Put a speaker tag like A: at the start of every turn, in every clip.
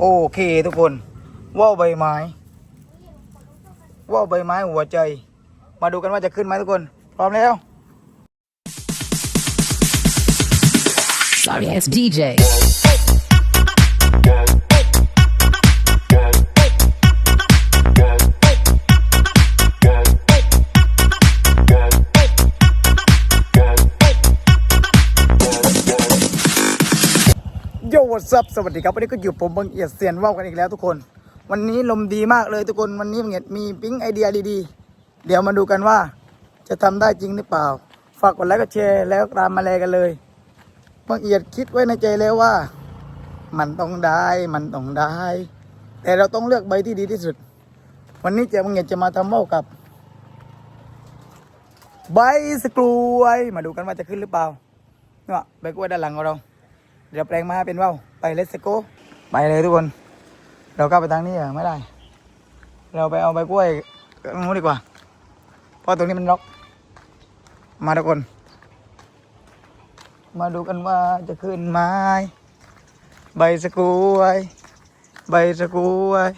A: โอเคทุกคนว่าวใบไม้ว่าวใบไม้หัวใจ มาดูกันว่าจะขึ้นไหมทุกคน พร้อมแล้ว
B: Sorry S DJ.
A: โยวัสับสวัสดีครับวันนี้ก็อยู่ผมบังเอียดเซียนว่าวกันอีกแล้วทุกคน วันนี้ลมดีมากเลยทุกคนวันนี้บังเอียดมีปิ๊งไอเดียดีๆ เดี๋ยวมาดูกันว่า จะทำได้จริงหรือเปล่า ฝากกดไลค์กดแชร์แล้วตามมาเลกันเลยบังเอียดคิดไว้ในใจแล้วว่า มันต้องได้มันต้องได้ แต่เราต้องเลือกใบที่ดีที่สุด วันนี้เจะบังเอียดจะมาทำว่าวกับ ใบสกล้วยมาดูกันว่าจะขึ้นหรือเปล่าเนี่ยใบกล้วยด้านหลังของเรา เดี๋ยวแปลงมาเป็นว่าวไปเลสโกไปเลยทุกคน เราก้าไปทางนี้เหรอไม่ได้ เราไปเอาใบกล้วยตรงนู้นดีกว่า เพราะตรงนี้มันล็อก มาทุกคน มาดูกันว่าจะขึ้นไหมใบสกล้วยใบสกล้วย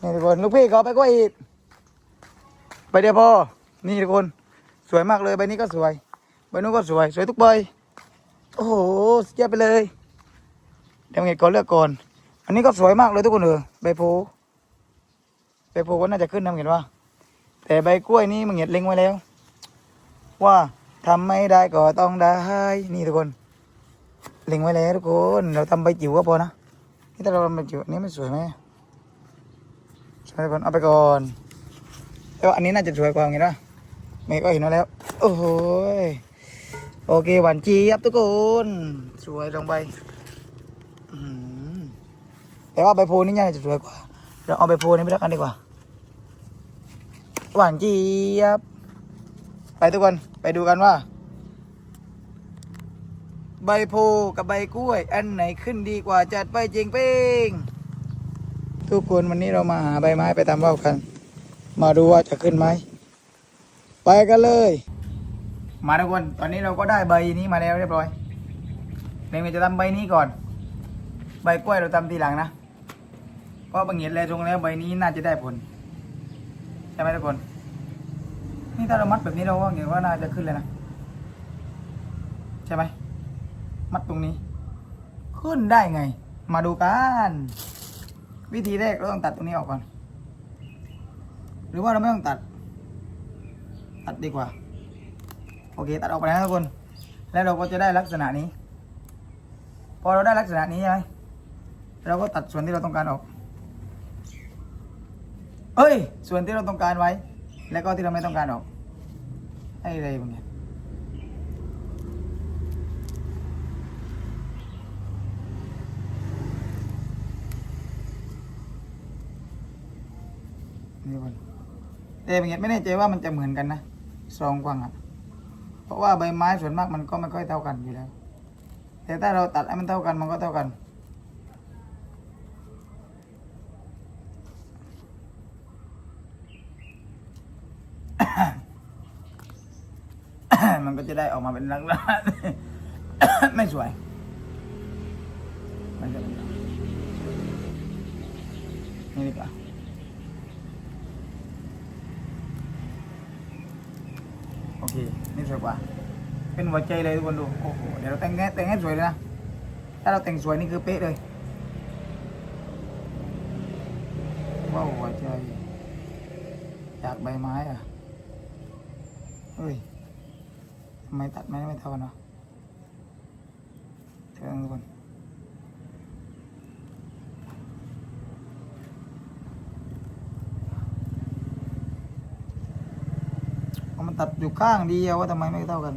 A: นี่ทุกคนลูกพี่ขอใบกล้วยอีกใบเดียวพอนี่ทุกคน สวยมากเลยใบนี้ก็สวยใบนู้นก็สวย สวยทุกใบ โอ้โหสุดยอดไปเลยเดี๋ยวเงก่อนเลือกก่อน อันนี้ก็สวยมากเลยทุกคนเออใบโพใบโพก็น่าจะขึ้นนะเห็นว่า แต่ใบกล้วยนี่มึงเห็นเล็งไว้แล้ว ว่าทำไม่ได้ก็ต้องได้นี่ทุกคน เล็งไว้แล้วทุกคนเราทำใบจิ๋วก็พอนะนี่ถ้าเราทำใบจิ๋วอันนี้ไม่สวยไหมสวยทุกคนเอาไปก่อนแต่ว่าอันนี้น่าจะสวยกว่าเห็นปะไม่ก็เห็นมาแล้ว โอ้โหย โอเคหวานจี๊ยบทุกคนสวยลงไปแต่ว่าใบโพนี่ยังจะสวยกว่าเราเอาใบโพนี้ไปแล้วกันดีกว่า หวานจี๊ยบไปทุกคนไปดูกันว่า ใบโพกับใบกล้วย อันไหนขึ้นดีกว่าจัดไปจริงเป้งทุกคนวันนี้เรามาหาใบไม้ไปตามว่าวกัน มาดูว่าจะขึ้นไหมไปกันเลย มาทุกคนตอนนี้เราก็ได้ใบนี้มาแล้วเรียบร้อยเรงจะทำใบนี้ก่อน ใบกล้วยเราทำทีหลังนะเพราะบางเห็นแล้วตรงแล้วใบนี้น่าจะได้ผลใช่ไหมทุกคน นี่ถ้าเรามัดแบบนี้เราก็เห็นว่าน่าจะขึ้นเลยนะใช่ไหมมัดตรงนี้ ขึ้นได้ไง มาดูกันวิธีแรกเราต้องตัดตรงนี้ออกก่อน หรือว่าเราไม่ต้องตัด ตัดดีกว่า โอเค ตัดออกไปแล้วทุกคน แล้วเราก็จะได้ลักษณะนี้ พอเราได้ลักษณะนี้ใช่ไหมเราก็ตัดส่วนที่เราต้องการออก เอ้ย ส่วนที่เราต้องการไว้ แล้วก็ที่เราไม่ต้องการออก ให้เลยบางอย่างนี่คนแต่บางอย่างไม่แน่ใจว่ามันจะเหมือนกันนะซองกว้างอะ เพราะว่าใบไม้ส่วนมากมันก็ไม่ค่อยเท่ากันอยู่แล้ว แต่ถ้าเราตัดให้มันเท่ากันมันก็เท่ากัน มันก็จะได้ออกมาเป็นลักษณะไม่สวยไม่สวยนี่ดีกว่า โอเคนี่สวยกว่าเป็นหัวใจเลยทุกคนดูโอ้โหเดี๋ยวเราแต่งแง่แต่งให้สวยเลยนะถ้าเราแต่งสวยนี่คือเป๊ะเลยว้าวหัวใจจากใบไม้อะเฮ้ยทำไมตัดไม่ไม่เท่ากันวะเท่ากันทุกคนเอา มันตัดอยู่ข้างเดียวว่าทำไมไม่เท่ากัน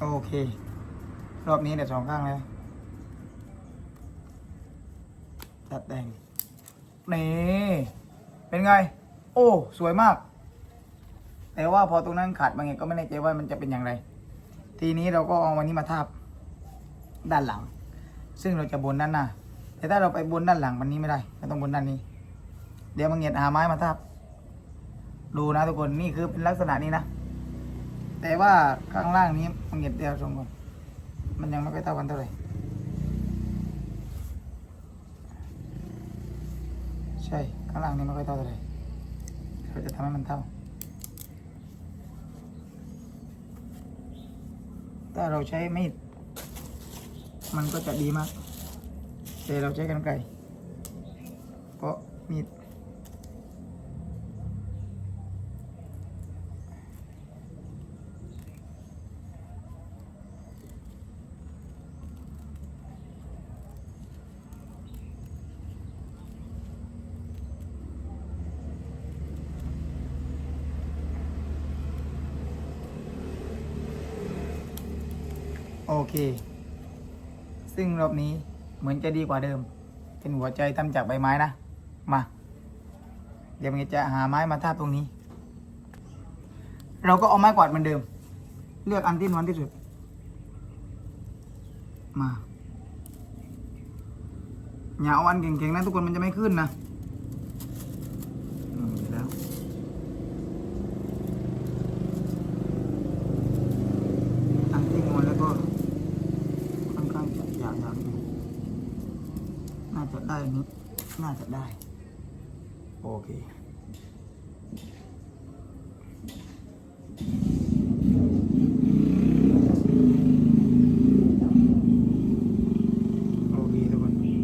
A: โอเค รอบนี้เดี๋ยวสองข้างแล้วตัดแต่งนี่ เป็นไง โอ้ สวยมาก แต่ว่าพอตรงนั้นขาดบางอย่างก็ไม่แน่ใจว่ามันจะเป็นอย่างไร ทีนี้เราก็เอาวันนี้มาทาบด้านหลัง ซึ่งเราจะบนด้านหน้า แต่ถ้าเราไปบนด้านหลังวันนี้ไม่ได้เราต้องบนด้านนี้ เดี๋ยวบางเงียหาไม้มาทาบดูนะทุกคนนี่คือเป็นลักษณะนี้นะ แต่ว่าข้างล่างนี้มันเก็บเดียวสองคนมันยังไม่ค่อยเท่ากันเท่าไหร่ใช่ข้างล่างนี้ไม่ค่อยเท่าเท่าไหร่เราจะทำให้มันเท่า ถ้าเราใช้มีดมันก็จะดีมาก แต่เราใช้กันไกรเพราะมีดโอเค ซึ่งรอบนี้ เหมือนจะดีกว่าเดิม เป็นหัวใจทำจากใบไม้นะ มา เดี๋ยวมันจะหาไม้มาทาบตรงนี้ เราก็เอาไม้กวาดเหมือนเดิม เลือกอันที่นวลที่สุด มาอย่าเอาอันเก่งๆนะทุกคนมันจะไม่ขึ้นนะอืมแล้วอันที่งอนแล้วก็ค่อนข้างจะยาวๆ น่าจะได้นี้น่าจะได้ โอเคโอเคทุกคนนี่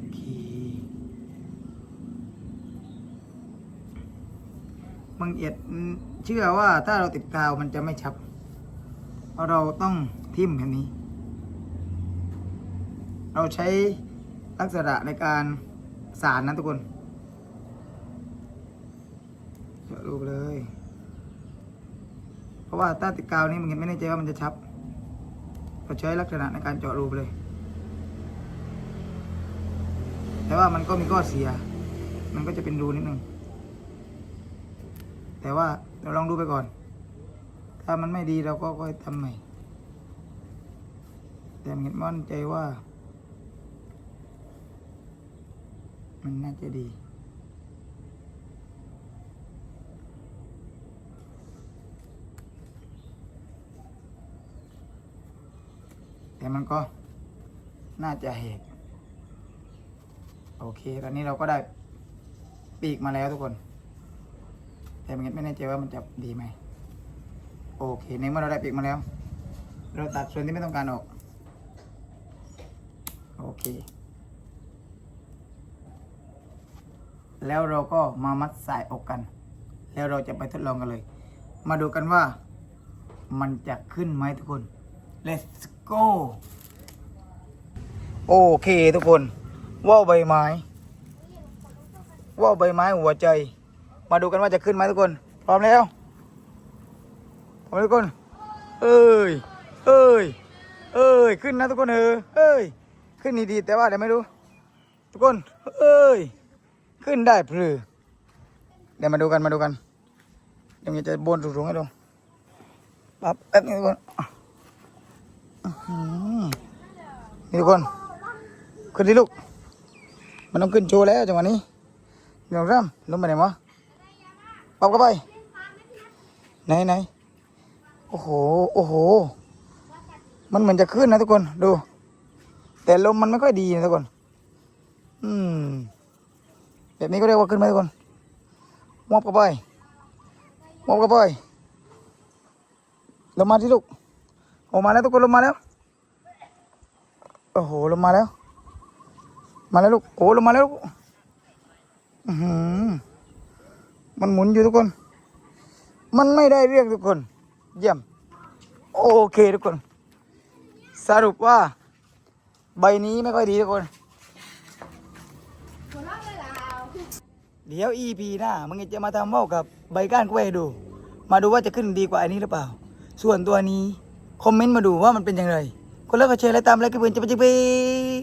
A: โอเคบางเอียดเชื่อว่าถ้าเราติดกาวมันจะไม่ชับ เราะเราต้องทิ่มแบบนี้ เราใช้ลักษณะในการสารนะทุกคนเจาะรูเลย เพราะว่าถ้าติดกาวนี้มันไม่แน่ใจว่ามันจะชับเราใช้ลักษณะในการเจาะรูเลย แต่ว่ามันก็มีข้อเสีย มันก็จะเป็นรูนิดนึง แต่ว่าเราลองดูไปก่อน ถ้ามันไม่ดีเราก็ค่อยทำใหม่ แต่เห็นมั่นใจว่า มันน่าจะดีแต่มันก็น่าจะเหกโอเค ตอนนี้เราก็ได้ปีกมาแล้วทุกคน แต่มันไม่แน่ใจว่ามันจะดีไหม โอเค ในเมื่อเราได้ปีกมาแล้ว เราตัดส่วนที่ไม่ต้องการออก โอเค แล้วเราก็มามัดสายอกกัน แล้วเราจะไปทดลองกันเลย มาดูกันว่ามันจะขึ้นไหมทุกคน let's go โอเคทุกคน ว่าวใบไม้ ว่าวใบไม้หัวใจ มาดูกันว่าจะขึ้นไหมทุกคน พร้อมแล้วพร้อมทุกคน เอ้ย เอ้ย เอ้ย ขึ้นนะทุกคนเออเอ้ย ขึ้นดีๆแต่ว่าเดี๋ยวไม่รู้ ทุกคน เอ้ย ขึ้นได้พรือ เดี๋ยวมาดูกันมาดูกัน เดี๋ยวจะบนสูงๆให้ดูปั๊บแป๊บนึงทุกคนนี่ทุกคน ขึ้นดิลูก มันต้องขึ้นโชว์แล้วจังหวะนี้เดี๋ยวร่ำลงไปไหนวะปั๊บเข้าไป ไหนไหนโอ้โห โอ้โห มันเหมือนจะขึ้นนะทุกคน ดู แต่ลมมันไม่ค่อยดีนะทุกคน อืม แบบนี้ก็เรียกว่าขึ้นไหมทุกคนมอบเข้าไปมอบเข้าไปลงมาที่ลูกออกมาแล้วทุกคนลงมาแล้วโอ้โหลงมาแล้ว มาแล้วลูกโอ้ลงมาแล้วอือมันหมุนอยู่ทุกคน มันไม่ได้เรื่องทุกคน เยี่ยม โอเคทุกคน สรุปว่า ใบนี้ไม่ค่อยดีทุกคน เดี๋ยว EP หน้ามึงจะมาทำว่าวกับใบก้านกล้วยดู มาดูว่าจะขึ้นดีกว่าอันนี้หรือเปล่า ส่วนตัวนี้ คอมเมนต์มาดูว่ามันเป็นยังไงคนเลิกก็แชร์และตามไลค์กันเพื่อนจะไปจิบเอง